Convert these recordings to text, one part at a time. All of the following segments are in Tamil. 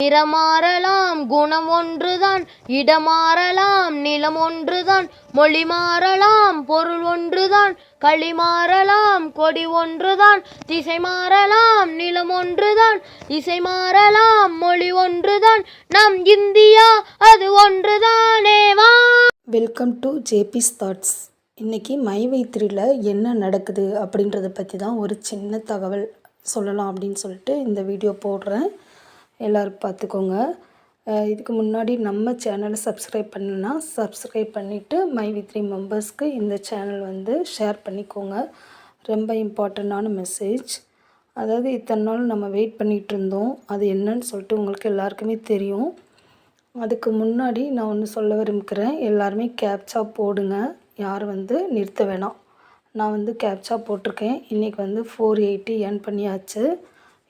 நிறமாறலாம் குணம் ஒன்றுதான் இடமாறலாம் நிலம் ஒன்றுதான் மொழி மாறலாம் பொருள் ஒன்றுதான் களி மாறலாம் கொடி ஒன்றுதான் திசை மாறலாம் நிலம் ஒன்றுதான் இசை மாறலாம் மொழி ஒன்றுதான் நம் இந்தியா அது ஒன்றுதானே வா! வெல்கம் டு ஜேபிஸ் தாட்ஸ் இன்றைக்கி மை வைத்திரியில் என்ன நடக்குது அப்படின்றத பற்றி தான் ஒரு சின்ன தகவல் சொல்லலாம் அப்படின்னு சொல்லிட்டு இந்த வீடியோ போடுறேன். எல்லோரும் பார்த்துக்கோங்க. இதுக்கு முன்னாடி நம்ம சேனலை சப்ஸ்கிரைப் பண்ணுன்னா சப்ஸ்கிரைப் பண்ணிவிட்டு மை வி த்ரீ மெம்பர்ஸ்க்கு இந்த சேனல் வந்து ஷேர் பண்ணிக்கோங்க. ரொம்ப இம்பார்ட்டண்ட்டான மெசேஜ் அதாவது இத்தனை நாள் நம்ம வெயிட் பண்ணிகிட்டு இருந்தோம். அது என்னன்னு சொல்லிட்டு உங்களுக்கு எல்லாருக்குமே தெரியும். அதுக்கு முன்னாடி நான் ஒன்று சொல்ல விரும்புகிறேன். எல்லாருமே கேப்சா போடுங்க. யார் வந்து நிறுத்த வேணாம். நான் வந்து கேப்சா போட்டிருக்கேன். இன்றைக்கி வந்து ஃபோர் எயிட்டி ஏர்ன் பண்ணியாச்சு.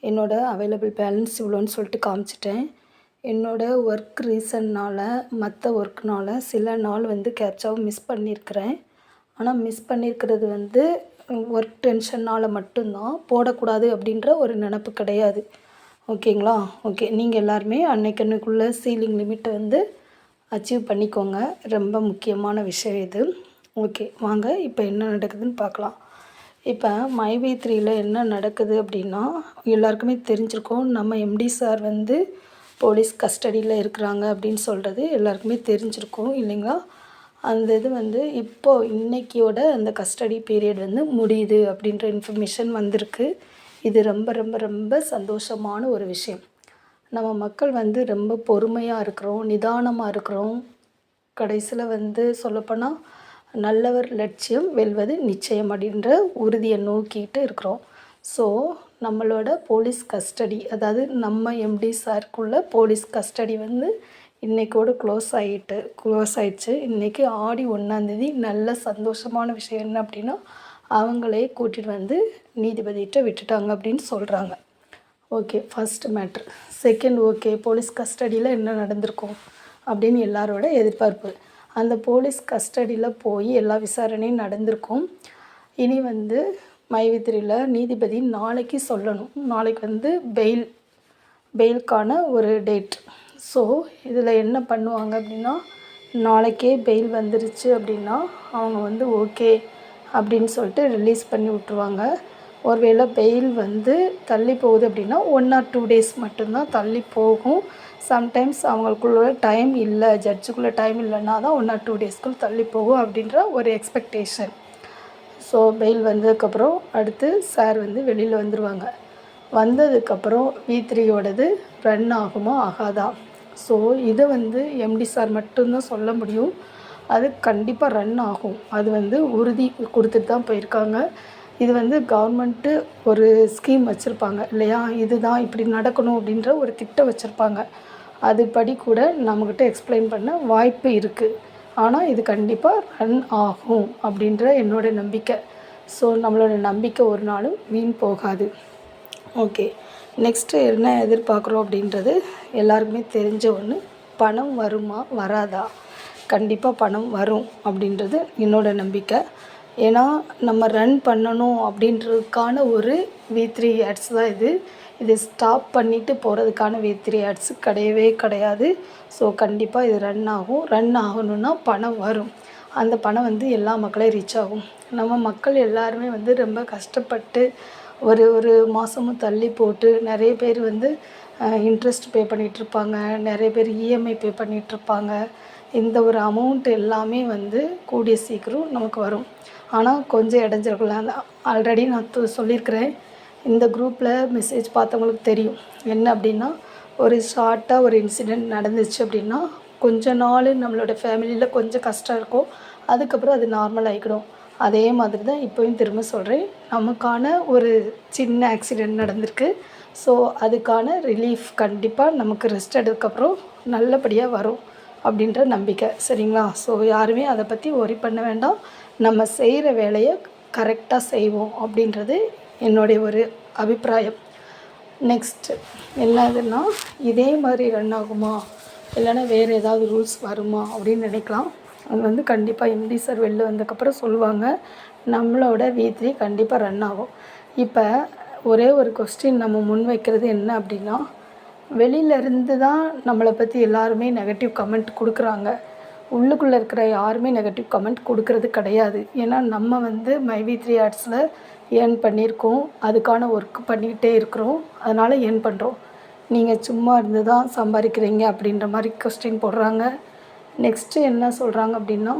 என்னோடய அவைலபிள் பேலன்ஸ் இவ்வளோன்னு சொல்லிட்டு காமிச்சிட்டேன். என்னோட ஒர்க் ரீசன்னால் மற்ற ஒர்க்னால் சில நாள் வந்து கேப்சாவை மிஸ் பண்ணியிருக்கிறேன் ஆனால் மிஸ் பண்ணியிருக்கிறது வந்து ஒர்க் டென்ஷனால் மட்டும்தான் போடக்கூடாது அப்படின்ற ஒரு நினப்பு கிடையாது. ஓகேங்களா ஓகே நீங்கள் எல்லாருமே அன்னைக்கன்னைக்குள்ளே சீலிங் லிமிட்டை வந்து அச்சீவ் பண்ணிக்கோங்க. ரொம்ப முக்கியமான விஷயம் இது. ஓகே வாங்க இப்போ என்ன நடக்குதுன்னு பார்க்கலாம். இப்போ மைவி த்ரீயில் என்ன நடக்குது அப்படின்னா எல்லாருக்குமே தெரிஞ்சிருக்கோம். நம்ம எம்டி சார் வந்து போலீஸ் கஸ்டடியில் இருக்கிறாங்க அப்படின்னு சொல்கிறது எல்லாருக்குமே தெரிஞ்சிருக்கும் இல்லைங்களா? அந்த இது வந்து இப்போது இன்றைக்கியோட அந்த கஸ்டடி பீரியட் வந்து முடியுது அப்படின்ற இன்ஃபர்மேஷன் வந்திருக்கு. இது ரொம்ப ரொம்ப ரொம்ப சந்தோஷமான ஒரு விஷயம். நம்ம மக்கள் வந்து ரொம்ப பொறுமையாக இருக்கிறோம் நிதானமாக இருக்கிறோம். கடைசியில் வந்து சொல்லப்போனால் நல்லவர் லட்சியம் வெல்வது நிச்சயம் அப்படின்ற உறுதியை நோக்கிட்டு இருக்கிறோம். ஸோ நம்மளோட போலீஸ் கஸ்டடி அதாவது நம்ம எம்டி சார்க்குள்ள போலீஸ் கஸ்டடி வந்து இன்றைக்கோடு க்ளோஸ் ஆகிட்டு க்ளோஸ் ஆயிடுச்சு. இன்றைக்கி ஆடி ஒன்றாந்தேதி நல்ல சந்தோஷமான விஷயம் என்ன அப்படின்னா அவங்களே கூட்டிகிட்டு வந்து நீதிபதிகிட்ட விட்டுட்டாங்க அப்படின்னு சொல்கிறாங்க okay first matter second okay police கஸ்டடியில் என்ன நடந்திருக்கும் அப்படின்னு எல்லாரோட எதிர்பார்ப்பு. அந்த போலீஸ் கஸ்டடியில் போய் எல்லா விசாரணையும் நடந்திருக்கும். இனி வந்து மைவித்திரியில் நீதிபதி நாளைக்கு சொல்லணும். நாளைக்கு வந்து பெயில் பெயிலுக்கான ஒரு டேட் ஸோ இதில் என்ன பண்ணுவாங்க அப்படின்னா நாளைக்கே பெயில் வந்துருச்சு அப்படின்னா அவங்க வந்து ஓகே அப்படின்னு சொல்லிட்டு ரிலீஸ் பண்ணி விட்ருவாங்க ஒருவேளை பெயில் வந்து தள்ளி போகுது அப்படின்னா ஒன் ஆர் டூ டேஸ் மட்டும்தான் தள்ளி போகும். சம்டைம்ஸ் அவங்களுக்குள்ள டைம் இல்லை ஜட்ஜுக்குள்ளே டைம் இல்லைன்னா தான் ஒன் ஆர் டூ டேஸ்க்குள் தள்ளி போகும் அப்படின்ற ஒரு எக்ஸ்பெக்டேஷன் ஸோ பெயில் வந்ததுக்கப்புறம் அடுத்து சார் வந்து வெளியில் வந்துடுவாங்க வந்ததுக்கப்புறம் வி த்ரீயோடது ரன் ஆகுமா ஆகாதா? ஸோ இதை வந்து எம்டி சார் மட்டும்தான் சொல்ல முடியும். அது கண்டிப்பாக ரன் ஆகும். அது வந்து உறுதி கொடுத்துட்டு தான் போயிருக்காங்க. இது வந்து கவர்மெண்ட்டு ஒரு ஸ்கீம் வச்சுருப்பாங்க இல்லையா? இதுதான் இப்படி நடக்கணும் அப்படின்ற ஒரு திட்டம் வச்சுருப்பாங்க. அதுபடி கூட நம்மக்கிட்ட எக்ஸ்பிளைன் பண்ண வாய்ப்பு இருக்குது ஆனால் இது கண்டிப்பாக ரன் ஆகும் அப்படின்ற என்னோட நம்பிக்கை. ஸோ நம்மளோட நம்பிக்கை ஒரு நாளும் வீண் போகாது. ஓகே நெக்ஸ்ட்டு என்ன எதிர்பார்க்குறோம் அப்படின்றது எல்லாருக்குமே தெரிஞ்ச ஒன்று பணம் வருமா வராதா? கண்டிப்பாக பணம் வரும் அப்படின்றது என்னோட நம்பிக்கை. ஏன்னா நம்ம ரன் பண்ணணும் அப்படின்றதுக்கான ஒரு வி த்ரீ ஆட்ஸ் தான் இது. இது ஸ்டாப் பண்ணிவிட்டு போகிறதுக்கான வி த்ரீ ஆட்ஸ் கிடையவே கிடையாது. ஸோ கண்டிப்பாக இது ரன் ஆகும். ரன் ஆகணும்னா பணம் வரும். அந்த பணம் வந்து எல்லா மக்களையும் ரீச் ஆகும். நம்ம மக்கள் எல்லாருமே வந்து ரொம்ப கஷ்டப்பட்டு ஒரு ஒரு மாதமும் தள்ளி போட்டு நிறைய பேர் வந்து இன்ட்ரெஸ்ட் பே பண்ணிகிட்ருப்பாங்க நிறைய பேர் இஎம்ஐ பே பண்ணிகிட்ருப்பாங்க இந்த ஒரு அமௌண்ட் எல்லாமே வந்து கூடிய சீக்கிரம் நமக்கு வரும். ஆனால் கொஞ்சம் இடைஞ்சல்கள். ஆல்ரெடி நான் சொல்லியிருக்கிறேன். இந்த குரூப்பில் மெசேஜ் பார்த்தவங்களுக்கு தெரியும். என்ன அப்படின்னா ஒரு ஷார்ட்டாக ஒரு இன்சிடெண்ட் நடந்துச்சு அப்படின்னா கொஞ்ச நாள் நம்மளோட ஃபேமிலியில் கொஞ்சம் கஷ்டம் இருக்கும். அதுக்கப்புறம் அது நார்மல் ஆகிக்கிடும் அதே மாதிரி தான் இப்போயும் திரும்ப சொல்கிறேன் நமக்கான ஒரு சின்ன ஆக்சிடெண்ட் நடந்திருக்கு. ஸோ அதுக்கான ரிலீஃப் கண்டிப்பாக நமக்கு ரெஸ்ட் எடுக்கப்புறம் நல்லபடியாக வரும் அப்படின்ற நம்பிக்கை. சரிங்களா? ஸோ யாருமே அதை பற்றி ஒரி பண்ண வேண்டாம். நம்ம செய்கிற வேலையை கரெக்டாக செய்வோம் அப்படின்றது என்னுடைய ஒரு அபிப்பிராயம். நெக்ஸ்ட்டு என்னதுன்னா இதே மாதிரி ரன் ஆகுமா? இல்லைன்னா வேறு ஏதாவது ரூல்ஸ் வருமா? அப்படின்னு நினைக்கலாம். அது வந்து கண்டிப்பாக எம்டி சார் வெளில வந்ததுக்கப்புறம் சொல்லுவாங்க. நம்மளோட வி த்ரீ கண்டிப்பாக ரன் ஆகும். இப்போ ஒரே ஒரு கொஸ்டின் நம்ம முன் வைக்கிறது என்ன அப்படின்னா வெளியில இருந்து தான் நம்மளை பற்றி எல்லாருமே நெகட்டிவ் கமெண்ட் கொடுக்குறாங்க. உள்ளுக்குள்ளே இருக்கிற யாருமே நெகட்டிவ் கமெண்ட் கொடுக்கறது கிடையாது. ஏன்னா நம்ம வந்து மைவி த்ரீ ஆர்ட்ஸில் ஏர்ன் பண்ணியிருக்கோம். அதுக்கான ஒர்க் பண்ணிக்கிட்டே இருக்கிறோம். அதனால் ஏர்ன் பண்ணுறோம் நீங்கள் சும்மா இருந்து தான் சம்பாதிக்கிறீங்க அப்படின்ற மாதிரி கொஸ்டின் போடுறாங்க. நெக்ஸ்ட்டு என்ன சொல்கிறாங்க அப்படின்னா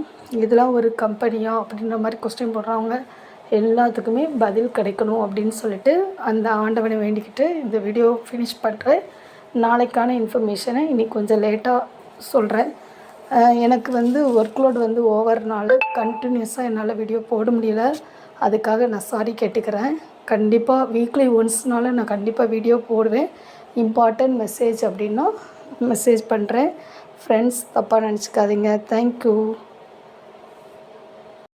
இதெல்லாம் ஒரு கம்பெனியா அப்படின்ற மாதிரி கொஸ்டின் போடுறாங்க. எல்லாத்துக்குமே பதில் கிடைக்கணும் அப்படின்னு சொல்லிட்டு அந்த ஆண்டவனை வேண்டிக்கிட்டு இந்த வீடியோ ஃபினிஷ் பண்ணுறேன் நாளைக்கான இன்ஃபர்மேஷனை இன்னைக்கு கொஞ்சம் லேட்டாக சொல்கிறேன் எனக்கு வந்து ஒர்க் லோட் வந்து ஓவர்னால கண்டினியூஸாக என்னால் வீடியோ போட முடியல. அதுக்காக நான் சாரி கேட்டுக்கிறேன். கண்டிப்பாக வீக்லி ஒன்ஸ்னால நான் கண்டிப்பாக வீடியோ போடுவேன். இம்பார்ட்டன்ட் மெசேஜ் அப்படின்னா மெசேஜ் பண்ணுறேன் ஃப்ரெண்ட்ஸ் தப்பாக நினச்சிக்காதீங்க. Thank you